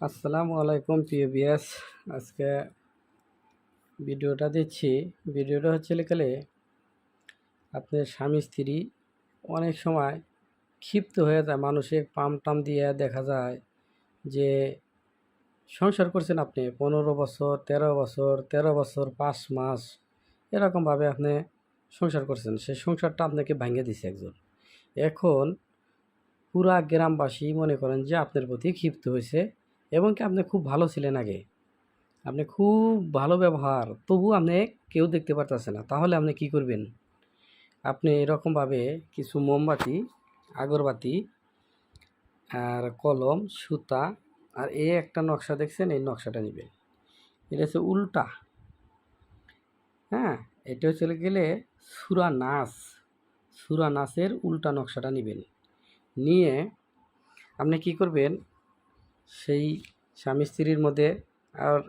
আসসালামু আলাইকুম প্রিয় বিয়াস। আজকে ভিডিওটা দিচ্ছি। ভিডিওটা হচ্ছে লেখালে আপনার স্বামী স্ত্রী অনেক সময় ক্ষিপ্ত হয়ে যায় মানসিক পাম টাম দিয়ে দেখা যায় যে সংসার করছেন আপনি পনেরো বছর, তেরো বছর তেরো বছর, পাঁচ মাস, এরকমভাবে আপনি সংসার করছেন। সেই সংসারটা আপনাকে ভাঙিয়ে দিছে একজন। এখন পুরা গ্রামবাসী মনে করেন যে আপনার প্রতি ক্ষিপ্ত হয়েছে। এবং কি আপনি খুব ভালো ছিলেন আগে। আপনি খুব ভালো ব্যবহার তবু আপনি কেউ দেখতে পারতেছে না। তাহলে আপনি কি করবেন? আপনি এরকমভাবে কিছু মোমবাতি, আগরবাতি আর কলম, সুতা আর এই একটা নকশা দেখছেন, এই নকশাটা নেবেন। এটা হচ্ছে উল্টা। হ্যাঁ এটা হচ্ছে গেলে সুরা নাচ সুরা নাচের উল্টা নকশাটা নেবেন। নিয়ে আপনি কি করবেন? সেই স্বামী স্ত্রীর মধ্যে আর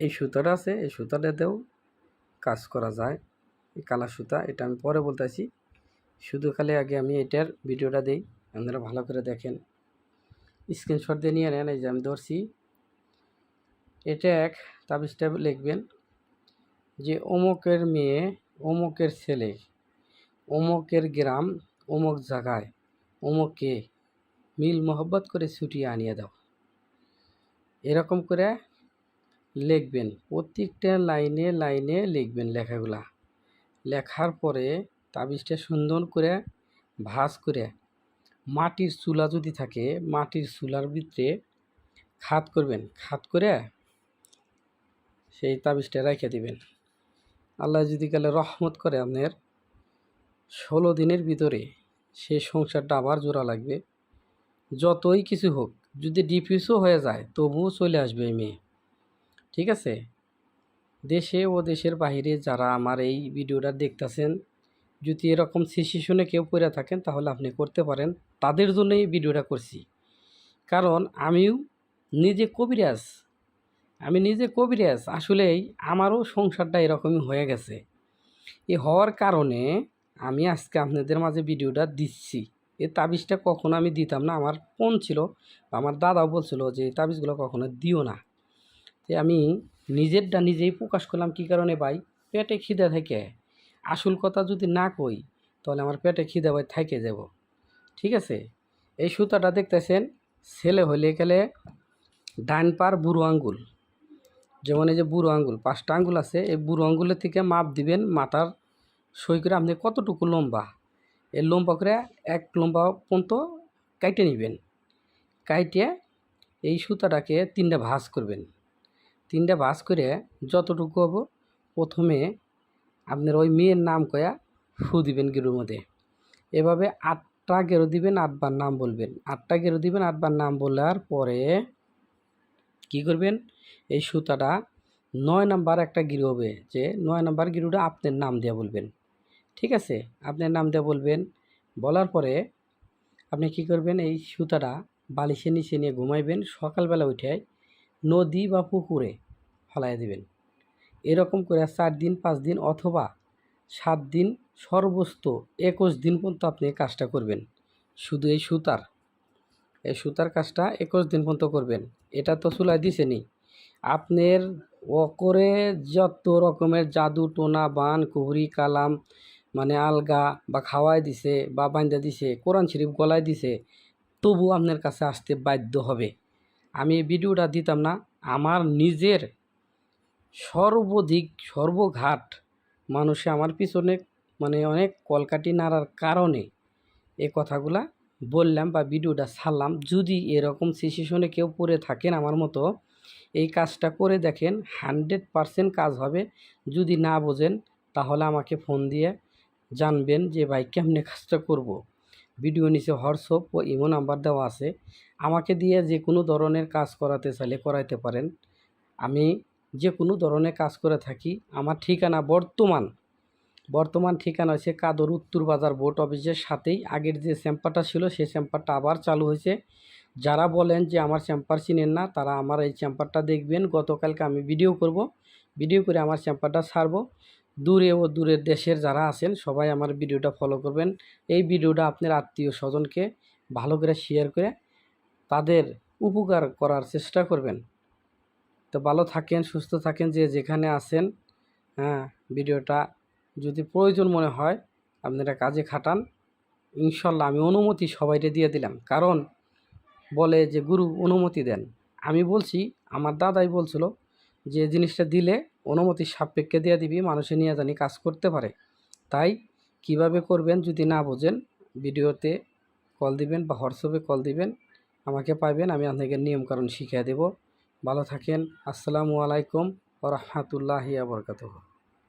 এই সুতাটা আছে, এই সুতাটাতেও কাজ করা যায়। এই কালা সুতা, এটা আমি পরে বলতেছি। শুধু খালি আগে আমি এটার ভিডিওটা দিই, আপনারা ভালো করে দেখেন। স্ক্রিনশট দিয়ে নিয়ে নেন, এই যে আমি ধরছি। এটা এক তাবিজটা লিখবেন যে, অমুকের মেয়ে, অমুকের ছেলে, অমুকের গ্রাম, অমুক জায়গায়, অমুককে মিল মোহব্বত করে ছুটিয়ে আনিয়ে দাও। এরকম করে লিখবেন। প্রত্যেকটা লাইনে লাইনে লিখবেন লেখাগুলা। লেখার পরে তাবিজটা সুন্দর করে ভাঁজ করে মাটির চুলা যদি থাকে, মাটির চুলার ভিতরে খাত করবেন। খাত করে সেই তাবিজটা রেখে দিবেন। আল্লাহ যদি কালে রহমত করে আপনার ষোলো দিনের ভিতরে সেই সংসারটা আবার জোড়া লাগবে। যতই কিছু হোক যদি ডিফিউজও হয়ে যায়, তবুও চলে আসবে এই মেয়ে। ঠিক আছে? দেশে ও দেশের বাহিরে যারা আমার এই ভিডিওটা দেখতেছেন, যদি এরকম সিচুয়েশনে কেউ পড়ে থাকেন, তাহলে আপনি করতে পারেন। তাদের জন্য এই ভিডিওটা করছি। কারণ আমিও নিজে কবিরাজ। আমি নিজে কবিরাজ। আসলেই আমারও সংসারটা এরকমই হয়ে গেছে। এ হওয়ার কারণে আমি আজকে আপনাদের মাঝে ভিডিওটা দিচ্ছি। এই তাবিজটা কখনো আমি দিতাম না। আমার ফোন ছিল, আমার দাদাও বলছিল যে, এই তাবিজগুলো কখনো দিও না। যে আমি নিজেরটা নিজেই প্রকাশ করলাম, কী কারণে ভাই? পেটে খিদে থেকে। আসল কথা যদি না কই, তাহলে আমার পেটে খিদে ভাই থাকে যাব। ঠিক আছে? এই সুতাটা দেখতেছেন, ছেলে হলে গেলে ডান পার বুড়ো আঙ্গুল। যেমন এই যে বুড়ো আঙ্গুল, পাঁচটা আঙ্গুল আছে, এই বুড়ো আঙ্গুলের থেকে মাপ দিবেন, মাথার সই করে আপনি কতটুকু লম্বা? এই লম্বা করে এক লম্বা পর্যন্ত কাইটে নেবেন। কাইটে এই সুতাটাকে তিনটা ভাঁজ করবেন। তিনটা ভাঁজ করে যতটুকু হব প্রথমে আপনার ওই মেয়ের নাম কয়া ফু দিবেন গেরুর মধ্যে। এভাবে আটটা গেরো দিবেন, আটবার নাম বলবেন। আটটা গেরো দিবেন, আটবার নাম বলার পরে কি করবেন? এই সুতাটা নয় নাম্বার একটা গিরু হবে যে নয় নাম্বার গিরুটা আপনার নাম দিয়ে বলবেন। ঠিক আছে, আপনার নাম দিয়ে বলবেন। বলার পরে আপনি কি করবেন, এই সুতাটা বালিশের নিচে নিয়ে ঘুমাইবেন, সকালবেলা উঠে নদী বা পুকুরে ফলাই দিবেন। এরকম করে চার দিন, পাঁচ দিন অথবা সাত দিন সর্বোচ্চ একুশ দিন পর্যন্ত আপনি কাজটা করবেন। শুধু এই সুতার এই সুতার কাজটা একুশ দিন পর্যন্ত করবেন। এটা তো চুলাই দিছেনি আপনার অকরে যত রকমের জাদু, টোনা, বান, কুহরি, কালাম মানে আলগা বা খাওয়াই দিছে বা বান্ধা দিছে, কোরআন শরীফ গলায় দিছে, তবু আপনার কাছে আসতে বাধ্য হবে। আমি এই ভিডিওটা দিতাম না, আমার নিজের সর্বাধিক, সর্বঘাট মানুষে আমার পিছনে মানে অনেক কলকাটি নাড়ার কারণে এই কথাগুলা বললাম বা ভিডিওটা ছাড়লাম। যদি এরকম সিচুয়েশনে কেউ পড়ে থাকেন আমার মতো, এই কাজটা করে দেখেন হানড্রেড পারসেন্ট কাজ হবে। যদি না বোঝেন, তাহলে আমাকে ফোন দিয়ে জানবেন যে ভাই কেমনে কাজটা করব। ভিডিও নিচে হোয়াটসঅ্যাপ ও ইমো নাম্বার দেওয়া আছে। আমাকে দিয়ে যে কোনো ধরনের কাজ করাতে চাইলে করাইতে পারেন। আমি যে কোনো ধরনের কাজ করে থাকি। আমার ঠিকানা বর্তমান। বর্তমান ঠিকানা হচ্ছে কাদর উত্তর বাজার বোর্ড অফিসের সাথেই। আগের যে চ্যাম্পারটা ছিল, সেই চ্যাম্পারটা আবার চালু হয়েছে। যারা বলেন যে আমার চ্যাম্পার চিনেন না, তারা আমার এই চ্যাম্পারটা দেখবেন। গতকালকে আমি ভিডিও করব। ভিডিও করে আমার চ্যাম্পারটা ছাড়বো। দূরে ও দূরের দেশের যারা আছেন, সবাই আমার ভিডিওটা ফলো করবেন। এই ভিডিওটা আপনার আত্মীয় স্বজনকে ভালো করে শেয়ার করে তাদের উপকার করার চেষ্টা করবেন। তো ভালো থাকেন, সুস্থ থাকেন, যে যেখানে আছেন হ্যাঁ ভিডিওটা যদি প্রয়োজন মনে হয় আপনারা কাজে খাটান। ইনশাল্লাহ আমি অনুমতি সবাইকে দিয়ে দিলাম। কারণ বলে যে, গুরু, অনুমতি দেন। আমি বলছি, আমার দাদাই বলছিল যে, জিনিসটা দিলে অনুমতি সাপেক্ষে দিয়ে দিবি, মানুষে নিয়ে জানি কাজ করতে পারে। তাই কীভাবে করবেন যদি না বোঝেন, ভিডিওতে কল দিবেন বা হোয়াটসঅ্যাপে কল দিবেন, আমাকে পাবেন আমি আপনাকে নিয়মকানুন শিখিয়ে দেব। ভালো থাকেন, আসসালামু আলাইকুম ও রহমতুল্লাহি আবরকাতহ